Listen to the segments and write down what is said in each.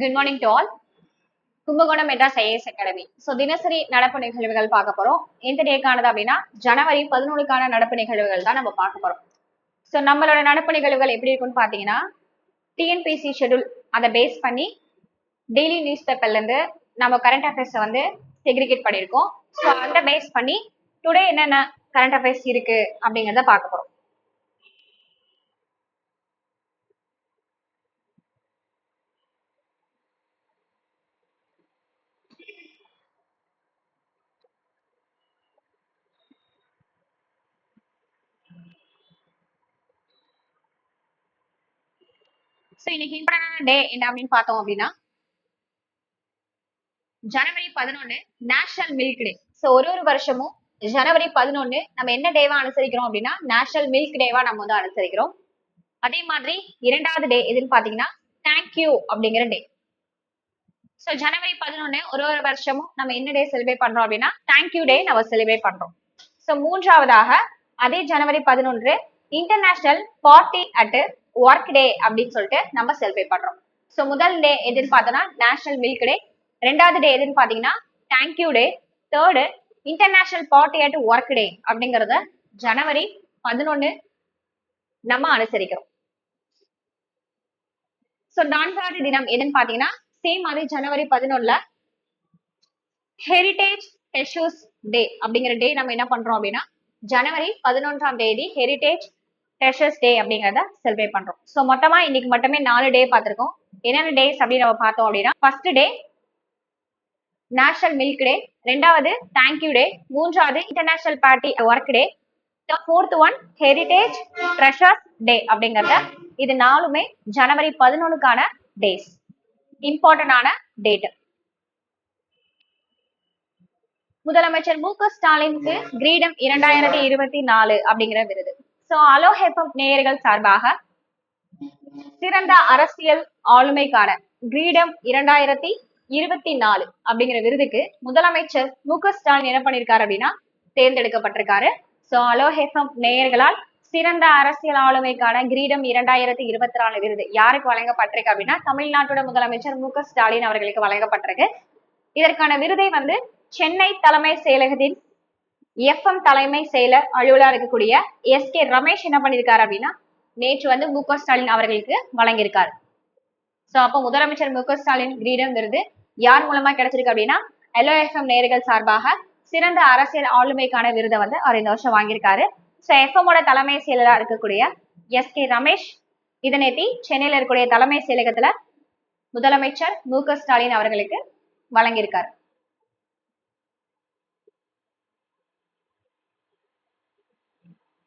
Good morning to all Kumbakonam Madras IAS academy so தினசரி நடப்பு நிகழ்வுகள் பார்க்க போறோம். எந்த டேக்கானது அப்படின்னா ஜனவரி பதினொன்றுக்கான நடப்பு நிகழ்வுகள் தான் நம்ம பார்க்க போறோம். ஸோ நம்மளோட நடப்பு நிகழ்வுகள் எப்படி இருக்கும்னு பார்த்தீங்கன்னா டிஎன்பிசி ஷெடியூல் அதை பேஸ் பண்ணி டெய்லி நியூஸ் பேப்பர்லேருந்து நம்ம கரண்ட் அஃபேர்ஸை வந்து செக்ரிகேட் பண்ணியிருக்கோம். ஸோ அதை பேஸ் பண்ணி டுடே என்னென்ன கரண்ட் அஃபேர்ஸ் இருக்கு அப்படிங்கிறத பார்க்க போறோம். ஸோ இன்னைக்கு இம்பார்ட்டன்டான டே என்ன அப்படின்னு பார்த்தோம் அப்படின்னா ஜனவரி பதினொன்னு நேஷனல் மில்க் டே ஸோ ஒரு ஒரு வருஷமும் ஜனவரி பதினொன்னு நம்ம என்ன டேவா அனுசரிக்கிறோம் அப்படின்னா நேஷனல் மில்க் டேவா நம்ம வந்து அனுசரிக்கிறோம். அதே மாதிரி இரண்டாவது டே எதுன்னு பாத்தீங்கன்னா தேங்க்யூ அப்படிங்கிற டே ஸோ ஜனவரி பதினொன்னு ஒரு ஒரு வருஷமும் நம்ம என்ன டே செலிப்ரேட் பண்றோம் அப்படின்னா தேங்க்யூ டே நம்ம செலிப்ரேட் பண்றோம். ஸோ மூன்றாவதாக அதே ஜனவரி பதினொன்று international party at work day அப்படின்னு சொல்லிட்டு நம்ம செலிப்ரேட் பண்றோம். ஸோ முதல் டே எதுன்னு பார்த்தோம்னா நேஷனல் மில்க் டே ரெண்டாவது டே எதுன்னு பார்த்தீங்கன்னா thank you day third international party at work day அப்படிங்கறத ஜனவரி பதினொன்னு நம்ம அனுசரிக்கிறோம். ஸோ நான்காவது தினம் எதுன்னு பார்த்தீங்கன்னா சேம் மாதிரி ஜனவரி பதினொன்னுல ஹெரிடேஜ் டெஷூஸ் டே அப்படிங்கிற டே நம்ம என்ன பண்றோம் அப்படின்னா ஜனவரி பதினொன்றாம் தேதி ஹெரிடேஜ் டெஷர்ஸ் டே அப்படிங்கிறத செலிப்ரேட் பண்றோம். ஸோ மொத்தமா இன்னைக்கு மட்டுமே நாலு டே பார்த்திருக்கோம். என்னென்ன டேஸ் அப்படின்னு நம்ம பார்த்தோம் அப்படின்னா first day national milk day ரெண்டாவது தேங்க்யூ டே மூன்றாவது international party work day fourth one heritage treasures day அப்படிங்கறத இது நாலுமே ஜனவரி பதினொன்னுக்கான டேஸ் இம்பார்ட்டன்டான டேட் முதலமைச்சர் மு க ஸ்டாலினுக்கு கிரீடம் இரண்டாயிரத்தி இருபத்தி நாலு அப்படிங்கிற விருது. சோ அலோஹெபம் நேயர்கள் சார்பாக சிறந்த அரசியல் ஆளுமைக்கான கிரீடம் இரண்டாயிரத்தி இருபத்தி நாலு அப்படிங்கிற விருதுக்கு முதலமைச்சர் மு க ஸ்டாலின் என்ன பண்ணிருக்காரு அப்படின்னா தேர்ந்தெடுக்கப்பட்டிருக்காரு. சோ அலோ ஹெஃபம் நேயர்களால் சிறந்த அரசியல் ஆளுமைக்கான கிரீடம் இரண்டாயிரத்தி இருபத்தி நாலு விருது யாருக்கு வழங்கப்பட்டிருக்கு அப்படின்னா தமிழ்நாட்டோட முதலமைச்சர் மு க ஸ்டாலின் அவர்களுக்கு வழங்கப்பட்டிருக்கு. இதற்கான விருதை வந்து சென்னை தலைமை செயலகத்தின் எஃப்எம் தலைமை செயலர் அலுவலா இருக்கக்கூடிய எஸ் கே ரமேஷ் என்ன பண்ணியிருக்காரு அப்படின்னா நேற்று வந்து மு ஸ்டாலின் அவர்களுக்கு வழங்கியிருக்காரு. சோ அப்போ முதலமைச்சர் மு ஸ்டாலின் கிரீடம் விருது யார் மூலமா கிடைச்சிருக்கு அப்படின்னா எல்ஓஎஃப்எம் நேர்கள் சார்பாக சிறந்த அரசியல் ஆளுமைக்கான விருதை வந்து அவர் இந்த வருஷம் வாங்கியிருக்காரு. ஸோ எஃப்எம்மோட தலைமை செயலராக இருக்கக்கூடிய எஸ் கே ரமேஷ் இதனேத்தி சென்னையில் இருக்கக்கூடிய தலைமை செயலகத்துல முதலமைச்சர் மு ஸ்டாலின் அவர்களுக்கு வழங்கியிருக்காரு.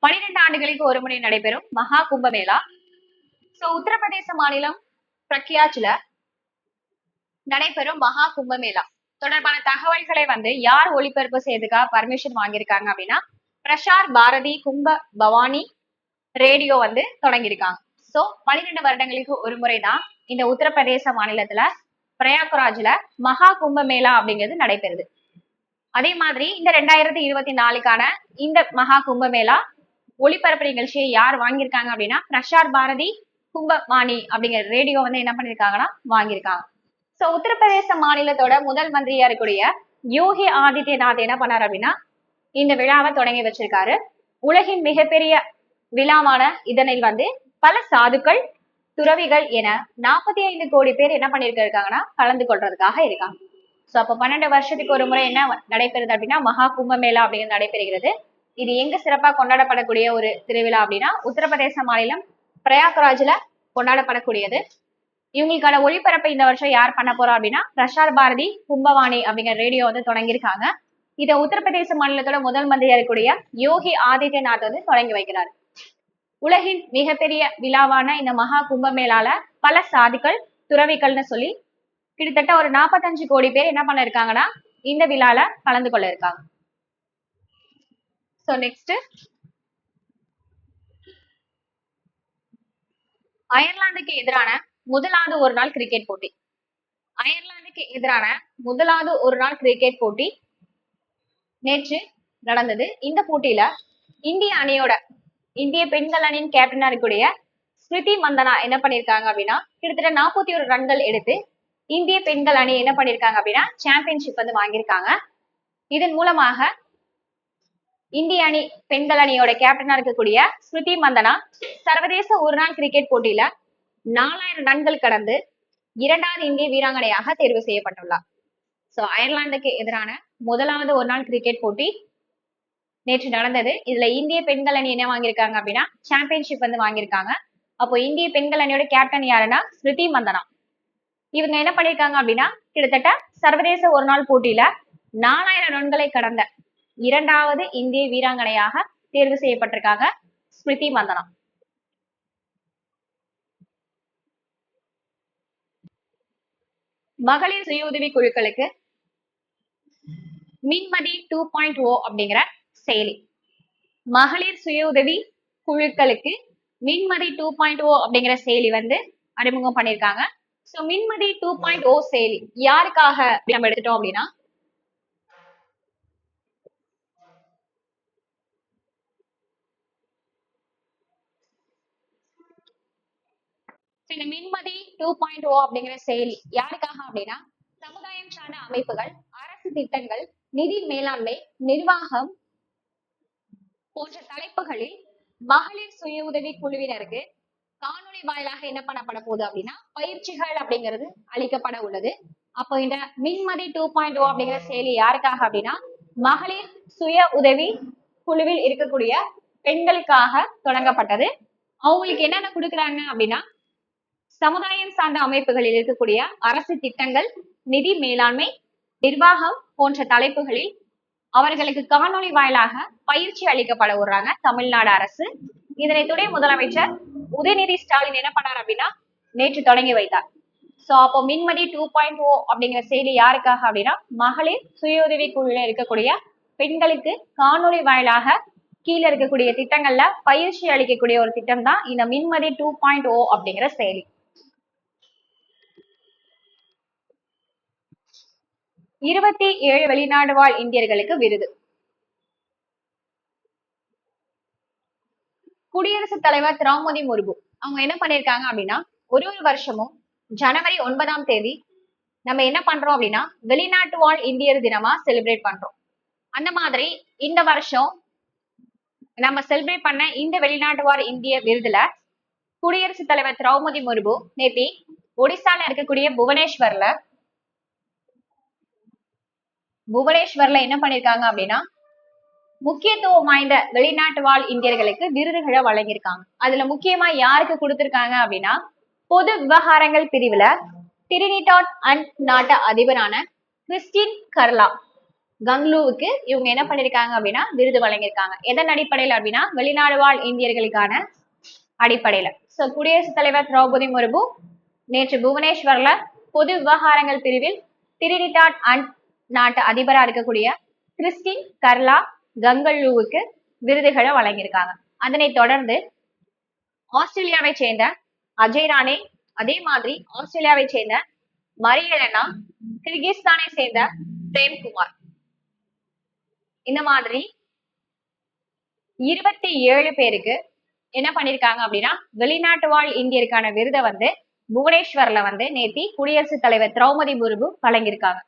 பனிரெண்டு ஆண்டுகளுக்கு ஒரு முறை நடைபெறும் மகா கும்பமேளா. சோ உத்தரப்பிரதேச மாநிலம் பிரக்யாஜ்ல நடைபெறும் மகா கும்பமேளா. தொடர்பான தகவல்களை வந்து யார் ஒளிபரப்பு செய்யறதுக்கா பர்மிஷன் வாங்கியிருக்காங்க அப்படின்னா பிரசார் பாரதி கும்ப பவானி ரேடியோ வந்து தொடங்கியிருக்காங்க. சோ பன்னிரெண்டு வருடங்களுக்கு ஒரு முறை தான் இந்த உத்தரப்பிரதேச மாநிலத்துல பிரயாக்ராஜ்ல மகா கும்பமேளா அப்படிங்கிறது நடைபெறுது. அதே மாதிரி இந்த ரெண்டாயிரத்தி இருபத்தி நாலுக்கான இந்த மகா கும்பமேளா ஒளிபரப்பு நிகழ்ச்சியை யார் வாங்கியிருக்காங்க அப்படின்னா பிரசார் பாரதி கும்பவாணி அப்படிங்கிற ரேடியோ வந்து என்ன பண்ணிருக்காங்கன்னா வாங்கியிருக்காங்க. சோ உத்தரப்பிரதேச மாநிலத்தோட முதல் மந்திரியா இருக்கக்கூடிய யோகி ஆதித்யநாத் என்ன பண்ணாரு அப்படின்னா இந்த விழாவை தொடங்கி வச்சிருக்காரு. உலகின் மிகப்பெரிய விழாவான இதனில் வந்து பல சாதுக்கள் துறவிகள் என நாற்பத்தி ஐந்து கோடி பேர் என்ன பண்ணிருக்காங்கன்னா கலந்து கொள்றதுக்காக இருக்காங்க. சோ அப்ப பன்னெண்டு வருஷத்துக்கு ஒரு முறை என்ன நடைபெறுது அப்படின்னா மகா கும்பமேளா அப்படிங்கிறது நடைபெறுகிறது. இது எங்க சிறப்பா கொண்டாடப்படக்கூடிய ஒரு திருவிழா அப்படின்னா உத்தரப்பிரதேச மாநிலம் பிரயாக்ராஜ்ல கொண்டாடப்படக்கூடியது. இவங்களுக்கான ஒளிபரப்பை இந்த வருஷம் யார் பண்ண போறா அப்படின்னா பிரசார் பாரதி கும்பவாணி அப்படிங்கிற ரேடியோ வந்து தொடங்கியிருக்காங்க. இதை உத்தரப்பிரதேச மாநிலத்தோட முதல் மந்திரியா இருக்கக்கூடிய யோகி ஆதித்யநாத் வந்து தொடங்கி வைக்கிறார். உலகின் மிகப்பெரிய விழாவான இந்த மகா கும்பமேளால பல சாதிகள் துறவிகள்னு சொல்லி கிட்டத்தட்ட ஒரு நாற்பத்தஞ்சு கோடி பேர் என்ன பண்ணிருக்காங்கன்னா இந்த விழால கலந்து கொள்ள இருக்காங்க. ஸோ நெக்ஸ்ட் அயர்லாந்துக்கு எதிரான முதலாவது ஒரு நாள் கிரிக்கெட் போட்டி. அயர்லாந்துக்கு எதிரான முதலாவது ஒரு நாள் கிரிக்கெட் போட்டி நேற்று நடந்தது. இந்த போட்டியில இந்திய அணியோட இந்திய பெண்கள் அணியின் கேப்டனா இருக்கக்கூடிய ஸ்மிருதி மந்தனா என்ன பண்ணிருக்காங்க அப்படின்னா கிட்டத்தட்ட நாற்பத்தி ஒரு ரன்கள் எடுத்து இந்திய பெண்கள் அணி என்ன பண்ணிருக்காங்க அப்படின்னா சாம்பியன்ஷிப் வந்து வாங்கியிருக்காங்க. இதன் மூலமாக இந்திய அணி பெண்கள் அணியோட கேப்டனா இருக்கக்கூடிய ஸ்மிருதி மந்தனா சர்வதேச ஒருநாள் கிரிக்கெட் போட்டியில நாலாயிரம் ரன்கள் கடந்து இரண்டாவது இந்திய வீராங்கனையாக தேர்வு செய்யப்பட்டுள்ளார். சோ அயர்லாந்துக்கு எதிரான முதலாவது ஒரு நாள் கிரிக்கெட் போட்டி நேற்று நடந்தது. இதுல இந்திய பெண்கள் அணி என்ன வாங்கியிருக்காங்க அப்படின்னா சாம்பியன்ஷிப் வந்து வாங்கியிருக்காங்க. அப்போ இந்திய பெண்கள் அணியோட கேப்டன் யாருன்னா ஸ்மிருதி மந்தனா. இவங்க என்ன பண்ணிருக்காங்க அப்படின்னா கிட்டத்தட்ட சர்வதேச ஒரு நாள் போட்டியில நாலாயிரம் ரன்களை கடந்த இரண்டாவது இந்திய வீராங்கனையாக தேர்வு செய்யப்பட்டிருக்காங்க ஸ்மிருதி மந்தனா. மகளிர் சுய உதவி குழுக்களுக்கு மின்மதி டூ பாயிண்ட் ஓ அப்படிங்கிற செயலி. மகளிர் சுய உதவி குழுக்களுக்கு மின்மதி டூ பாயிண்ட் ஓ அப்படிங்கிற செயலி வந்து அறிமுகம் பண்ணியிருக்காங்க. So Minmathi two point O செயலி யாருக்காக நம்ம எடுத்துட்டோம் அப்படின்னா இந்த மின்மதி டூ பாயிண்ட் ஓ அப்படிங்கிற செயலி யாருக்காக அப்படின்னா சமுதாயம் சார்ந்த அமைப்புகள் அரசு திட்டங்கள் நிதி மேலாண்மை நிர்வாகம் போன்ற தலைப்புகளில் மகளிர் சுய உதவி குழுவினருக்கு காணொலி வாயிலாக என்ன பண்ணப்பட போகுது அப்படின்னா பயிற்சிகள் அப்படிங்கிறது அளிக்கப்பட உள்ளது. அப்போ இந்த மின்மதி டூ பாயிண்ட் ஓ அப்படிங்கிற செயலி யாருக்காக அப்படின்னா மகளிர் சுய உதவி குழுவில் இருக்கக்கூடிய பெண்களுக்காக தொடங்கப்பட்டது. அவங்களுக்கு என்னென்ன கொடுக்குறாங்க அப்படின்னா சமுதாயம் சார்ந்த அமைப்புகளில் இருக்கக்கூடிய அரசு திட்டங்கள் நிதி மேலாண்மை நிர்வாகம் போன்ற தலைப்புகளில் அவர்களுக்கு காணொளி வாயிலாக பயிற்சி அளிக்கப்பட விடுறாங்க தமிழ்நாடு அரசு. இதனை துணை முதலமைச்சர் உதயநிதி ஸ்டாலின் என்ன பண்ணார் அப்படின்னா நேற்று தொடங்கி வைத்தார். சோ அப்போ மின்மதி டூ பாயிண்ட் ஓ அப்படிங்கிற செய்தி யாருக்காக அப்படின்னா மகளிர் சுய உதவி குழுல இருக்கக்கூடிய பெண்களுக்கு காணொளி வாயிலாக கீழே இருக்கக்கூடிய திட்டங்கள்ல பயிற்சி அளிக்கக்கூடிய ஒரு திட்டம் தான் இந்த மின்மதி டூ பாயிண்ட் ஓ அப்படிங்கிற செயலி இருபத்தி ஏழு வெளிநாடு வாழ் இந்தியர்களுக்கு விருது. குடியரசுத் தலைவர் திரௌபதி முர்மு அவங்க என்ன பண்ணிருக்காங்க அப்படின்னா ஒரு ஒரு வருஷமும் ஜனவரி ஒன்பதாம் தேதி நம்ம என்ன பண்றோம் அப்படின்னா வெளிநாட்டு வாழ் இந்தியர் தினமா செலிப்ரேட் பண்றோம். அந்த மாதிரி இந்த வருஷம் நம்ம செலிப்ரேட் பண்ண இந்த வெளிநாட்டு வாழ் இந்திய விருதுல குடியரசுத் தலைவர் திரௌபதி முர்மு நேத்தி ஒடிசால இருக்கக்கூடிய புவனேஸ்வர்ல புவனேஸ்வர்ல என்ன பண்ணிருக்காங்க அப்படின்னா முக்கியத்துவம் வாய்ந்த வெளிநாட்டு வாழ் இந்தியர்களுக்கு விருதுகளை வழங்கியிருக்காங்க. அதுல முக்கியமா யாருக்கு கொடுத்திருக்காங்க அப்படின்னா பொது விவகாரங்கள் பிரிவுல டிரினிடாட் அண்ட் நாட்ட அதிபரான கிறிஸ்டின் கர்லா. கங்லூவுக்கு இவங்க என்ன பண்ணிருக்காங்க அப்படின்னா விருது வழங்கியிருக்காங்க. எதன் அடிப்படையில் அப்படின்னா வெளிநாடு வாழ் இந்தியர்களுக்கான அடிப்படையில. சோ குடியரசுத் தலைவர் திரௌபதி முர்மு நேற்று புவனேஸ்வர்ல பொது விவகாரங்கள் பிரிவில் டிரினிடாட் அண்ட் நாட்டு அதிபரா இருக்கக்கூடிய கிறிஸ்டின் கர்லா கங்கல்லூவுக்கு விருதுகளை வழங்கியிருக்காங்க. அதனைத் தொடர்ந்து ஆஸ்திரேலியாவை சேர்ந்த அஜய் ராணே அதே மாதிரி ஆஸ்திரேலியாவை சேர்ந்த மரியலனா கிர்கிஸ்தானை சேர்ந்த பிரேம்குமார் இந்த மாதிரி இருபத்தி ஏழு பேருக்கு என்ன பண்ணிருக்காங்க அப்படின்னா வெளிநாட்டு வாழ் இந்தியருக்கான விருதை வந்து புவனேஸ்வர்ல வந்து நேத்தி குடியரசுத் தலைவர் திரௌபதி முர்மு வழங்கியிருக்காங்க.